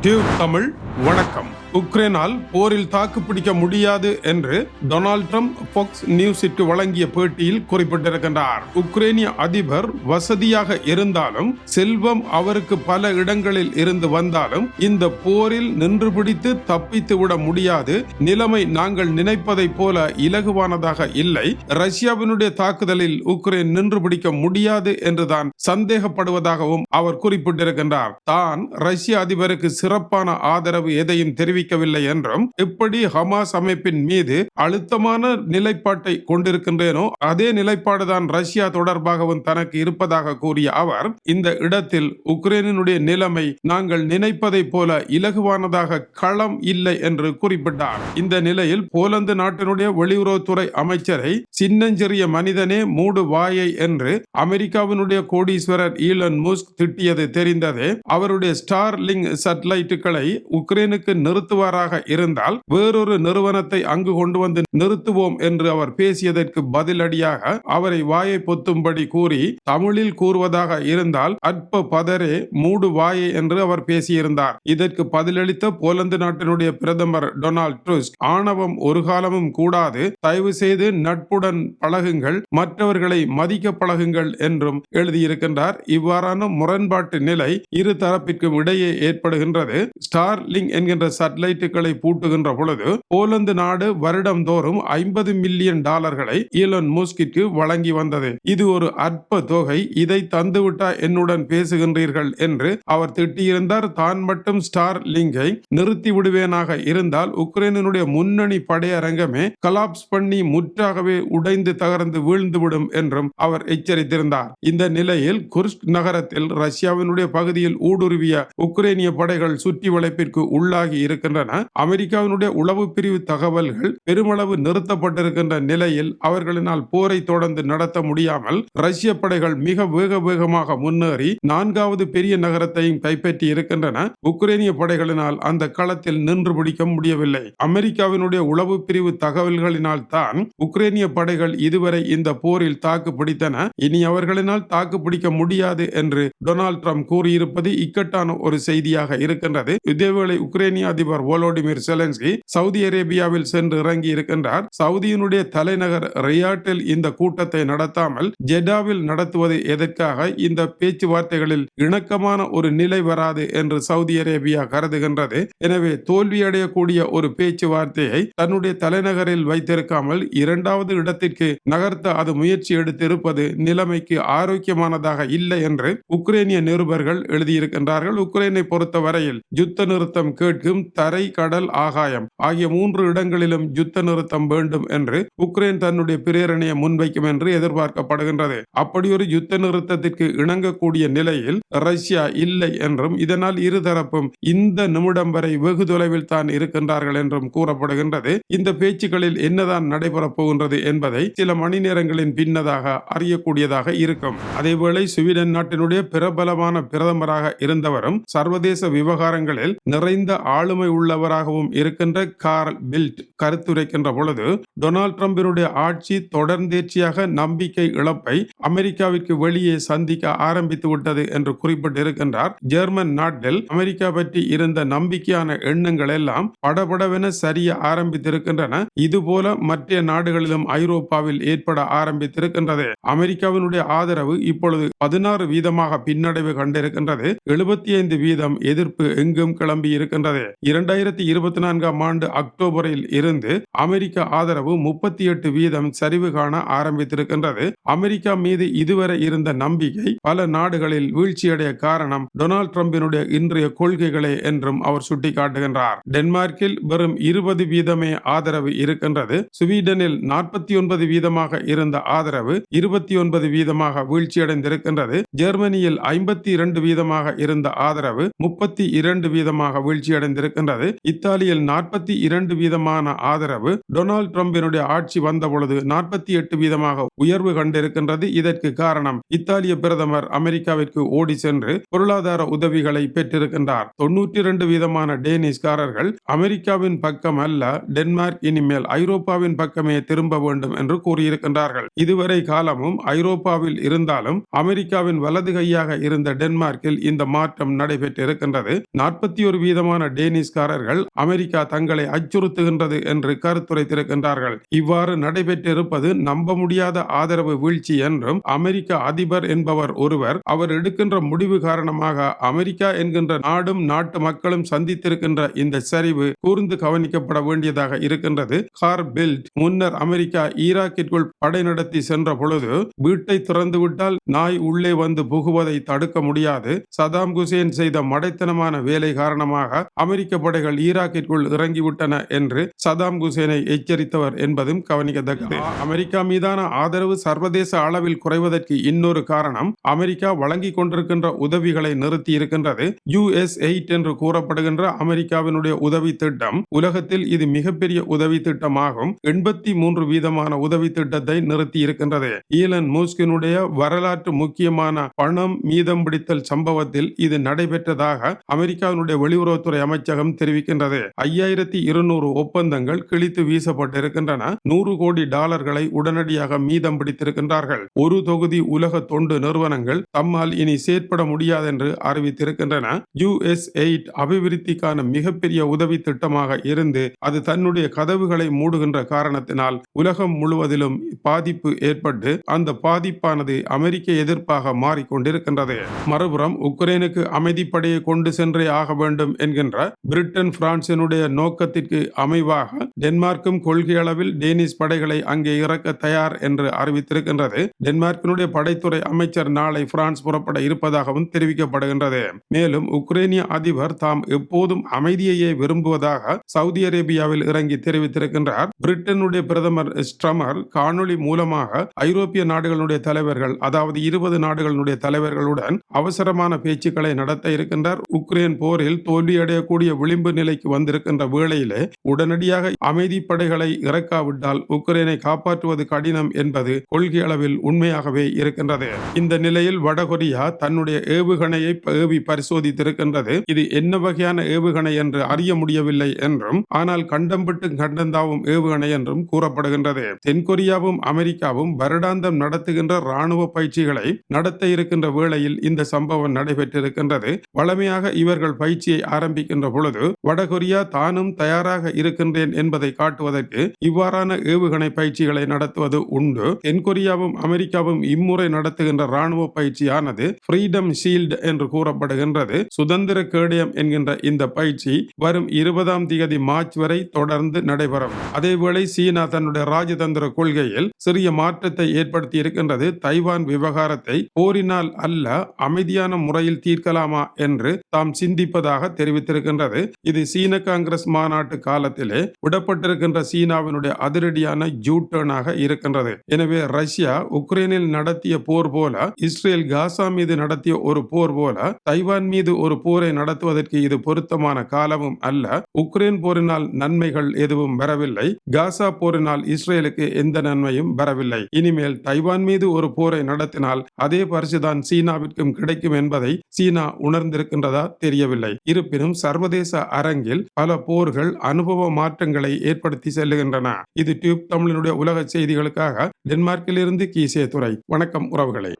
Tube Tamil வணக்கம். உக்ரைனால் போரில் தாக்குப்பிடிக்க முடியாது என்று டொனால்ட் ட்ரம்ப் ஃபாக்ஸ் நியூஸிற்கு வழங்கிய பேட்டியில் குறிப்பிட்டிருக்கின்றார். உக்ரைனிய அதிபர் வசதியாக இருந்தாலும் செல்வம் அவருக்கு பல இடங்களில் இருந்து வந்தாலும் இந்த போரில் நின்று பிடித்து தப்பித்து விட முடியாது. நிலைமை நாங்கள் நினைப்பதைப் போல இலகுவானதாக இல்லை. ரஷ்யாவினுடைய தாக்குதலில் உக்ரைன் நின்று பிடிக்க முடியாது என்றுதான் சந்தேகப்படுவதாகவும் அவர் குறிப்பிட்டிருக்கின்றார். தான் ரஷ்ய அதிபருக்கு சிறப்பான ஆதரவு எதையும் தெரிவிக்கவில்லை என்றும் எப்படி ஹமாஸ் அமைப்பின் மீது அழுத்தமான நிலைப்பாட்டை கொண்டிருக்கின்றேனோ அதே நிலைப்பாடுதான் ரஷ்யா தொடர்பாகவும் தனக்கு இருப்பதாக கூறிய அவர் இந்த இடத்தில் உக்ரைனினுடைய நிலைமை நாங்கள் நினைப்பதை போல இலகுவானதாக களம் இல்லை என்று குறிப்பிட்டார். இந்த நிலையில் போலந்து நாட்டினுடைய வெளியுறவுத்துறை அமைச்சரை சின்னஞ்சிறிய மனிதனே மூடு வாயை என்று அமெரிக்காவினுடைய கோடீஸ்வரர் ஈலன் முஸ்க் திட்டியது தெரிந்ததே அவருடைய ஸ்டார் லிங்க் சேட்டலைட்டுகளை உக்ரைனுக்கு நிறுத்துவாராக இருந்தால் வேறொரு நிறுவனத்தை அங்கு கொண்டு வந்து நிறுத்துவோம் என்று அவர் பேசியதற்கு பதிலடியாக அவரை வாயை பொத்தும்படி கூறி தமிழில் கூறுவதாக இருந்தால் அற்ப பதரே மூடு வாயே என்று அவர் பேசியிருந்தார். இதற்கு பதிலளித்த போலந்து நாட்டினுடைய பிரதமர் டொனால்ட் ட்ரூஸ் ஆணவம் ஒரு காலமும் கூடாது தயவு செய்து நட்புடன் பழகுங்கள் மற்றவர்களை மதிக்க பழகுங்கள் என்றும் எழுதியிருக்கின்றார். இவ்வாறான முரண்பாட்டு நிலை இரு தரப்பிற்கும் இடையே ஏற்படுகின்றது. ஸ்டார் ஸ்டார்லிங் என்கின்ற சேட்டலைட்டுகளை பூட்டுகின்ற பொழுது போலந்து நாடு வருடம்தோறும் ஐம்பது மில்லியன் டாலர்களை ஈலன் முஸ்கிற்கு வழங்கி வந்தது. இது ஒரு அற்ப தொகை. இதை தந்துவிட்டா என்னுடன் பேசுகின்றீர்கள் என்று அவர் திட்டியிருந்தார். தான் மட்டும் ஸ்டார் லிங்கை நிறுத்தி விடுவேனாக இருந்தால் உக்ரைனுடைய முன்னணி படையரங்கமே கலாப்ஸ் பண்ணி முற்றாகவே உடைந்து தகர்ந்து வீழ்ந்துவிடும் என்றும் அவர் எச்சரித்திருந்தார். இந்த நிலையில் குர்ஸ்க் நகரத்தில் ரஷ்யாவினுடைய பகுதியில் ஊடுருவிய உக்ரைனிய படைகள் சுற்றி வளைப்பிற்கு உள்ளாகி இருக்கின்றன. அமெரிக்காவினுடைய உளவு பிரிவு தகவல்கள் பெருமளவு நிறுத்தப்பட்டிருக்கின்ற நிலையில் அவர்களினால் போரை தொடர்ந்து நடத்த முடியாமல் ரஷ்ய படைகள் மிக வேக வேகமாக முன்னேறி நான்காவது பெரிய நகரத்தையும் கைப்பற்றி இருக்கின்றன. உக்ரைனிய படைகளினால் அந்த களத்தில் நின்று பிடிக்க முடியவில்லை. அமெரிக்காவினுடைய உளவு பிரிவு தகவல்களினால் தான் உக்ரைனிய படைகள் இதுவரை இந்த போரில் தாக்கு பிடித்தன. இனி அவர்களினால் தாக்கு பிடிக்க முடியாது என்று டொனால்ட் ட்ரம்ப் கூறியிருப்பது இக்கட்டான ஒரு செய்தியாக இருக்கின்றது. இதேவேளை உக்ரைனிய அதிபர் வோலோடிமிர் செலன்ஸ்கி சவுதி அரேபியாவில் சென்று இறங்கி இருக்கின்றார். சவுதியினுடைய தலைநகர் ரியாட்டில் இந்த கூட்டத்தை நடத்தாமல் ஜெடாவில் நடத்துவது எதற்காக இந்த பேச்சுவார்த்தைகளில் இணக்கமான ஒரு நிலை வராது என்று சவுதி அரேபியா கருதுகின்றது. எனவே தோல்வியடையக்கூடிய ஒரு பேச்சுவார்த்தையை தன்னுடைய தலைநகரில் வைத்திருக்காமல் இரண்டாவது இடத்திற்கு நகர்த்த அது முயற்சி எடுத்திருப்பது நிலைமைக்கு ஆரோக்கியமானதாக இல்லை என்று உக்ரைனிய நிருபர்கள் எழுதியிருக்கின்றார்கள். உக்ரைனை பொறுத்தவரையில் இடங்களில் யுத்த நிறுத்தம் கேட்கும் தரை கடல் ஆகாயம் ஆகிய மூன்று இடங்களிலும் யுத்த நிறுத்தம் வேண்டும் என்று உக்ரைன் தன்னுடைய பிரேரணையை முன்வைக்கும் என்று எதிர்பார்க்கப்படுகின்றது. அப்படி ஒரு யுத்த நிறுத்தத்திற்கு இணங்கக்கூடிய நிலையில் ரஷ்யா இல்லை என்றும் இதனால் இருதரப்பும் இந்த நிமிடம் வரை வெகு தொலைவில் தான் இருக்கின்றார்கள் என்றும் கூறப்படுகின்றது. இந்த பேச்சுக்களில் என்னதான் நடைபெறப் போகின்றது என்பதை சில மணி நேரங்களின் பின்னதாக அறியக்கூடியதாக இருக்கும். அதேவேளை சுவீடன் நாட்டினுடைய பிரபலமான பிரதமராக இருந்தவரும் சர்வதேச விவகார விவகாரங்களில் நிறைந்த ஆளுமை உள்ளவராகவும் இருக்கின்ற கார்ல் பில்ட் கருத்துரைக்கின்ற பொழுது டொனால்ட் ட்ரம்பினுடைய ஆட்சி தொடர்ந்தேர்ச்சியாக நம்பிக்கை இழப்பை அமெரிக்காவிற்கு வெளியே சந்திக்க ஆரம்பித்து விட்டது என்று குறிப்பிட்டிருக்கின்றார். ஜெர்மன் நாட்டில் அமெரிக்கா பற்றி இருந்த நம்பிக்கையான எண்ணங்கள் எல்லாம் படபடவென சரிய ஆரம்பித்திருக்கின்றன. இதுபோல மற்ற நாடுகளிலும் ஐரோப்பாவில் ஏற்பட ஆரம்பித்திருக்கின்றது. அமெரிக்காவினுடைய ஆதரவு இப்பொழுது பதினாறு வீதமாக பின்னடைவு கண்டிருக்கின்றது. எழுபத்தி ஐந்து வீதம் எதிர்ப்பு எங்கும் கிளம்பி இருக்கின்றது. இரண்டாயிரத்தி இருபத்தி நான்காம் ஆண்டு அக்டோபரில் இருந்து அமெரிக்க ஆதரவு முப்பத்தி எட்டு வீதம் சரிவு காண ஆரம்பித்திருக்கின்றது. அமெரிக்கா மீது இதுவரை இருந்த நம்பிக்கை பல நாடுகளில் வீழ்ச்சியடைய காரணம் டொனால்ட் ட்ரம்பினுடைய இன்றைய கொள்கைகளே என்றும் அவர் சுட்டிக்காட்டுகின்றார். டென்மார்க்கில் வெறும் இருபது வீதமே ஆதரவு இருக்கின்றது. ஸ்வீடனில் நாற்பத்தி ஒன்பது வீதமாக இருந்த ஆதரவு இருபத்தி ஒன்பது வீதமாக வீழ்ச்சியடைந்திருக்கின்றது. ஜெர்மனியில் ஐம்பத்தி இரண்டு வீதமாக இருந்த ஆதரவு முப்பத்தி இரண்டு வீதமாக வீழ்ச்சியடைந்திருக்கின்றது. இத்தாலியில் நாற்பத்தி இரண்டு வீதமான ஆதரவு டொனால்ட் டிரம்பினுடைய ஆட்சி வந்தபொழுது நாற்பத்தி எட்டு வீதமாக உயர்வு கண்டிருக்கின்றது. இதற்கு காரணம் இத்தாலிய பிரதமர் அமெரிக்காவிற்கு ஓடி சென்று பொருளாதார உதவிகளை பெற்றிருக்கின்றார். தொன்னூற்றி இரண்டு வீதமான டேனிஷ்காரர்கள் அமெரிக்காவின் பக்கம் அல்ல டென்மார்க் இனிமேல் ஐரோப்பாவின் பக்கமே திரும்ப வேண்டும் என்று கூறியிருக்கின்றார்கள். இதுவரை காலமும் ஐரோப்பாவில் இருந்தாலும் அமெரிக்காவின் வலது கையாக இருந்த டென்மார்க்கில் இந்த மாற்றம் நடைபெற்றிருக்கின்றது. நாற்பத்தி ஒரு வீதமான டேனிஷ்காரர்கள் அமெரிக்கா தங்களை அச்சுறுத்துகின்றது என்று கருத்துரைத்திருக்கின்றார்கள் இவ்வாறு நடைபெற்றிருப்பது நம்ப முடியாத ஆதரவு வீழ்ச்சி என்றும் அமெரிக்க அதிபர் என்பவர் ஒருவர் அவர் எடுக்கின்ற முடிவு காரணமாக அமெரிக்கா என்கின்ற நாடும் நாட்டு மக்களும் சந்தித்திருக்கின்ற இந்த சரிவு கூர்ந்து கவனிக்கப்பட வேண்டியதாக இருக்கின்றது. கார் பில்ட் முன்னர் அமெரிக்கா ஈராக்கிற்குள் படை நடத்தி சென்ற பொழுது வீட்டை திறந்துவிட்டால் நாய் உள்ளே வந்து புகுவதை தடுக்க முடியாது. சதாம் குசேன் செய்த மடைத்தனமான வேலை காரணமாக அமெரிக்க படைகள் ஈராக்கிற்குள் இறங்கிவிட்டன என்று சதாம் குசேனை எச்சரித்தவர் என்பதும் கவனிக்கத்தக்கது. அமெரிக்கா மீதான ஆதரவு சர்வதேச அளவில் குறைவதற்கு இன்னொரு காரணம் அமெரிக்கா வழங்கிக் கொண்டிருக்கின்ற உதவிகளை நிறுத்தி இருக்கின்றது யுஎஸ் எயிட் என்று கூறப்படுகின்ற அமெரிக்காவினுடைய உதவி திட்டம் உலகத்தில் இது மிகப்பெரிய உதவி திட்டமாகும். எண்பத்தி மூன்று வீதமான உதவி திட்டத்தை நிறுத்தி இருக்கின்றது ஈலன் மூஸ்கினுடைய வரலாற்று முக்கியமான பணம் மீதம் பிடித்தல் சம்பவத்தில் இது நடைபெற்றதாக அமெரிக்க அமெரிக்காவினுடைய வெளியுறவுத்துறை அமைச்சகம் தெரிவிக்கின்றது. ஐயாயிரத்தி இருநூறு ஒப்பந்தங்கள் கிழித்து வீசப்பட்டிருக்கின்றன. நூறு கோடி டாலர்களை உடனடியாக மீதம் பிடித்திருக்கின்றார்கள். ஒரு தொகுதி உலக தொண்டு நிறுவனங்கள் தம்மால் இனி செயற்பட முடியாது என்று அறிவித்திருக்கின்றன. யுஎஸ் எயிட் அபிவிருத்திக்கான மிகப்பெரிய உதவி திட்டமாக இருந்து அது தன்னுடைய கதவுகளை மூடுகின்ற காரணத்தினால் உலகம் முழுவதிலும் பாதிப்பு ஏற்பட்டு அந்த பாதிப்பானது அமெரிக்க எதிர்ப்பாக மாறிக்கொண்டிருக்கின்றது. மறுபுறம் உக்ரைனுக்கு அமைதிப்படையை கொண்டு சென்று ஆக வேண்டும் என்கின்ற பிரிட்டன் பிரான்சினுடைய நோக்கத்திற்கு அமைவாக டென்மார்க்கும் கொள்கை அளவில் டேனிஷ் படைகளை அங்கே இறக்க தயார் என்று அறிவித்திருக்கின்றது. டென்மார்க்கினுடைய படைத்துறை அமைச்சர் நாளை பிரான்ஸ் புறப்பட இருப்பதாகவும் தெரிவிக்கப்படுகின்றது. மேலும் உக்ரைனிய அதிபர் தாம் எப்போதும் அமைதியையே விரும்புவதாக சவுதி அரேபியாவில் இறங்கி தெரிவித்திருக்கின்றார். பிரிட்டனுடைய பிரதமர் ஸ்ட்ரமர் காணொளி மூலமாக ஐரோப்பிய நாடுகளுடைய தலைவர்கள் அதாவது இருபது நாடுகளுடைய தலைவர்களுடன் அவசரமான பேச்சுக்களை நடத்த இருக்கின்றார். உக்ரைன் போரில் தோல்வியடையக்கூடிய விளிம்பு நிலைக்கு வந்திருக்கின்ற வேளையிலே உடனடியாக அமைதி படைகளை இறக்காவிட்டால் உக்ரைனை காப்பாற்றுவது கடினம் என்பது கொள்கை அளவில் உண்மையாகவே இருக்கின்றது. இந்த நிலையில் வடகொரியா தன்னுடைய ஏவுகணையை ஏவி பரிசோதித்திருக்கின்றது. இது என்ன வகையான ஏவுகணை என்று அறிய முடியவில்லை என்றும் ஆனால் கண்டம் விட்டு கண்டந்தாவும் ஏவுகணை என்றும் கூறப்படுகின்றது. தென்கொரியாவும் அமெரிக்காவும் வருடாந்தம் நடத்துகின்ற ராணுவ பயிற்சிகளை நடத்த இருக்கின்ற வேளையில் இந்த சம்பவம் நடைபெற்றிருக்கின்றது. வளமையாக இவர்கள் பயிற்சியை ஆரம்பிக்கின்ற பொழுது வடகொரியா தானும் தயாராக இருக்கின்றேன் என்பதை காட்டுவதற்கு இவ்வாறான ஏவுகணை பயிற்சிகளை நடத்துவது உண்டு. தென்கொரியாவும் அமெரிக்காவும் இம்முறை நடத்துகின்ற ராணுவ பயிற்சியானது ஃப்ரீடம் ஷீல்டு என்று கூறப்படுகின்றது. சுதந்திர கேடயம் என்கின்ற இந்த பயிற்சி வரும் இருபதாம் தேதி மார்ச் வரை தொடர்ந்து நடைபெறும். அதேவேளை சீனா தன்னுடைய ராஜதந்திர கொள்கையில் சிறிய மாற்றத்தை ஏற்படுத்தி இருக்கின்றது. தைவான் விவகாரத்தை போரினால் அல்ல அமைதியான முறையில் தீர்க்கலாமா என்று தாம் சிந்திப்பதாக தெரிவித்திருக்கின்றது. இது சீன காங்கிரஸ் மாநாட்டு காலத்திலே விடப்பட்டிருக்கின்ற சீனாவினுடைய அதிரடியான ஜூட்டர்னாக இருக்கின்றது. எனவே ரஷ்யா உக்ரைனில் நடத்திய போர் போல இஸ்ரேல் காசா மீது நடத்திய ஒரு போர் போல தைவான் மீது ஒரு போரை நடத்துவதற்கு இது பொருத்தமான காலமும் அல்ல. உக்ரைன் போரினால் நன்மைகள் எதுவும் வரவில்லை. காசா போரினால் இஸ்ரேலுக்கு எந்த நன்மையும் வரவில்லை. இனிமேல் தைவான் மீது ஒரு போரை நடத்தினால் அதே பரிசுதான் சீனாவிற்கும் கிடைக்கும் என்பதை சீனா உணர்ந்திருக்கின்றதா தெரியவில்லை. இருப்பினும் சர்வதேச அரங்கில் பல போர்கள் அனுபவ மாற்றங்களை ஏற்படுத்தி செல்லுகின்றன. இது டியூப் தமிழனுடைய உலக செய்திகளுக்காக டென்மார்க்கிலிருந்து கீசே துறை வணக்கம் உறவுகளை.